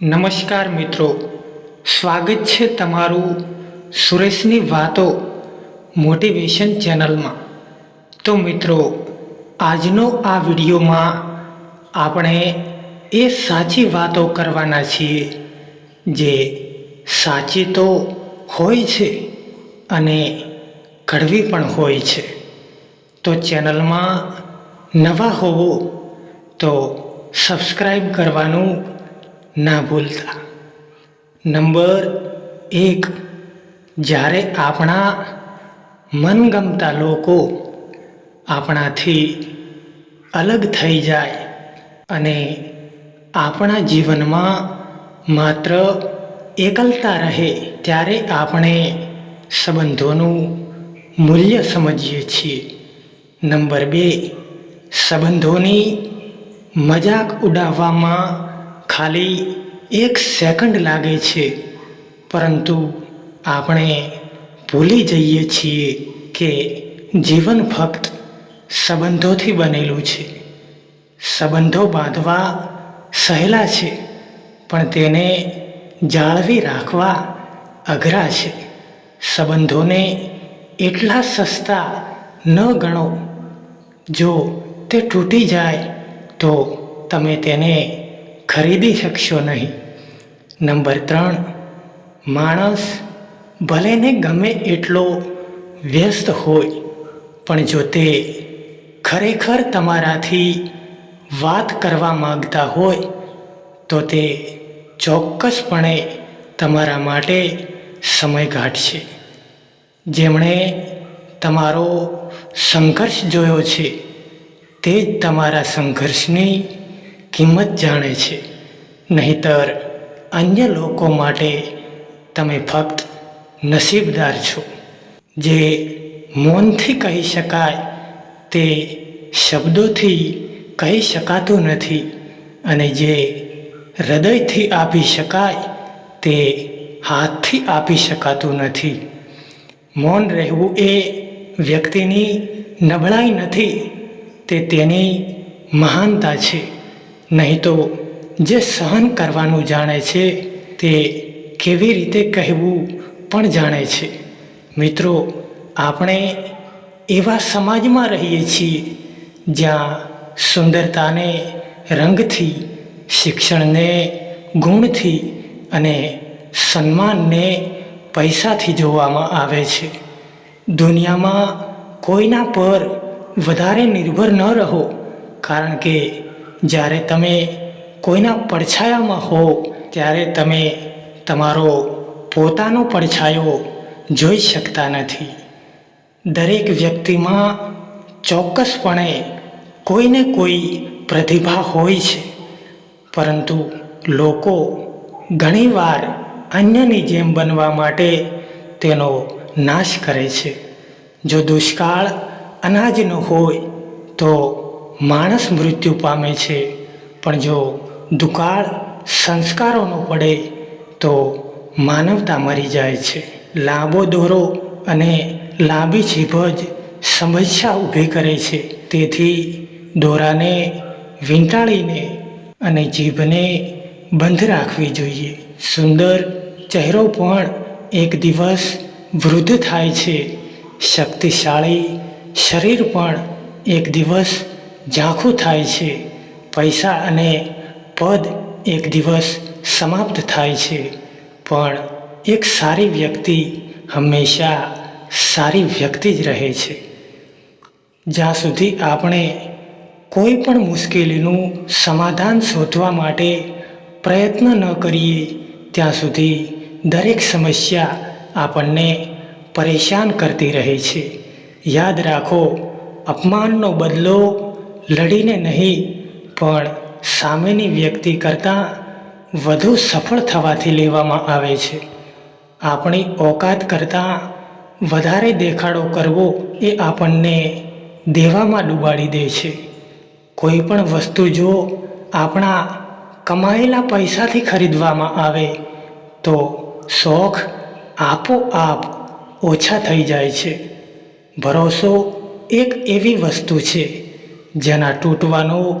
નમસ્કાર મિત્રો. સ્વાગત છે તમારું સુરેશની વાતો મોટિવેશન ચેનલમાં. તો મિત્રો, આજનો આ વિડીયોમાં આપણે એ સાચી વાતો કરવાના છીએ જે સાચી તો હોય છે અને કડવી પણ હોય છે. તો ચેનલમાં નવા હોવો તો સબસ્ક્રાઈબ કરવાનું ના ભૂલતા. નંબર એક, જ્યારે આપણા મનગમતા લોકો આપણાથી અલગ થઈ જાય અને આપણા જીવનમાં માત્ર એકલતા રહે, ત્યારે આપણે સંબંધોનું મૂલ્ય સમજીએ છીએ. નંબર બે, સંબંધોની મજાક ઉડાવવામાં ખાલી એક સેકન્ડ લાગે છે, પરંતુ આપણે ભૂલી જઈએ છીએ કે જીવન ફક્ત સંબંધોથી બનેલું છે. સંબંધો બાંધવા સહેલા છે, પણ તેને જાળવી રાખવા અઘરા છે. સંબંધોને એટલા સસ્તા ન ગણો. જો તે તૂટી જાય, તો તમે તેને ખરીદી શકશો નહીં. નંબર ત્રણ, માણસ ભલેને ગમે એટલો વ્યસ્ત હોય, પણ જો તે ખરેખર તમારાથી વાત કરવા માગતા હોય, તો તે ચોક્કસપણે તમારા માટે સમય કાઢશે. જેમણે તમારો સંઘર્ષ જોયો છે, તે જ તમારા સંઘર્ષની કિંમત જાણે છે. નહીતર અન્ય લોકો માટે તમે ફક્ત નસીબદાર છો. જે મૌનથી કહી શકાય તે શબ્દોથી કહી શકાતું નથી અને જે હૃદયથી આપી શકાય તે હાથથી આપી શકાતું નથી. મૌન રહેવું એ વ્યક્તિની નબળાઈ નથી, તે તેની મહાનતા છે. નહીં તો જે સહન કરવાનું જાણે છે તે કેવી રીતે કહેવું પણ જાણે છે. મિત્રો, આપણે એવા સમાજમાં રહીએ છીએ જ્યાં સુંદરતાને રંગથી, શિક્ષણને ગુણથી અને સન્માનને પૈસાથી જોવામાં આવે છે. દુનિયામાં કોઈના પર વધારે નિર્ભર ન રહો, કારણ કે જ્યારે તમે કોઈના પડછાયામાં હો, ત્યારે તમે તમારો પોતાનો પડછાયો જોઈ શકતા નથી. દરેક વ્યક્તિમાં ચોક્કસપણે કોઈને કોઈ પ્રતિભા હોય છે. પરંતુ લોકો ઘણીવાર અન્યની જેમ બનવા માટે તેનો નાશ કરે છે. જો દુષ્કાળ અનાજનો હોય, તો માણસ મૃત્યુ પામે છે. પણ જો દુકાળ સંસ્કારોનો પડે, તો માનવતા મરી જાય છે. લાંબો દોરો અને લાંબી જીભ જ સમસ્યા ઊભી કરે છે. તેથી દોરાને વીંટાળીને અને જીભને બંધ રાખવી જોઈએ. સુંદર ચહેરો પણ એક દિવસ વૃદ્ધ થાય છે. શક્તિશાળી શરીર પણ એક દિવસ ઝાંખું થાય છે. પૈસા અને પદ એક દિવસ સમાપ્ત થાય છે. પણ એક સારી વ્યક્તિ હંમેશા સારી વ્યક્તિ જ રહે છે. જ્યાં સુધી આપણે કોઈ પણ મુશ્કેલીનું સમાધાન શોધવા માટે પ્રયત્ન ન કરીએ, ત્યાં સુધી દરેક સમસ્યા આપણને પરેશાન કરતી રહે છે. યાદ રાખો, અપમાનનો બદલો લડીને નહીં, પણ સામેની વ્યક્તિ કરતાં વધુ સફળ થવાથી લેવામાં આવે છે. આપણી ઓકાત કરતાં વધારે દેખાડો કરવો એ આપણને દેવામાં ડૂબાડી દે છે. કોઈ પણ વસ્તુ જો આપણા કમાયેલા પૈસાથી ખરીદવામાં આવે, તો શોખ આપોઆપ ઓછા થઈ જાય છે. ભરોસો એક એવી વસ્તુ છે જેના તૂટવાનો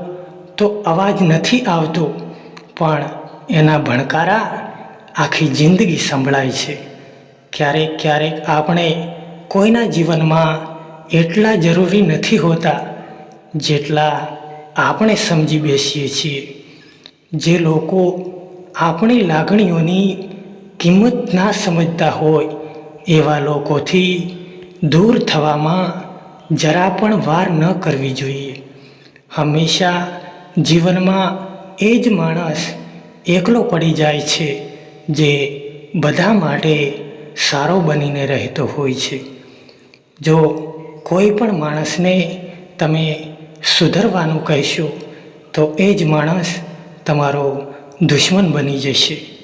તો અવાજ નથી આવતો, પણ એના ભણકારા આખી જિંદગી સંભળાય છે. ક્યારેક ક્યારેક આપણે કોઈના જીવનમાં એટલા જરૂરી નથી હોતા જેટલા આપણે સમજી બેસીએ છીએ. જે લોકો આપણી લાગણીઓની કિંમત ના સમજતા હોય, એવા લોકોથી દૂર થવામાં જરા પણ વાર ન કરવી જોઈએ. હંમેશા જીવનમાં એ જ માણસ એકલો પડી જાય છે, જે બધા માટે સારો બનીને રહેતો હોય છે. જો કોઈ પણ માણસને તમે સુધરવાનું કહેશો, તો એ જ માણસ તમારો દુશ્મન બની જશે.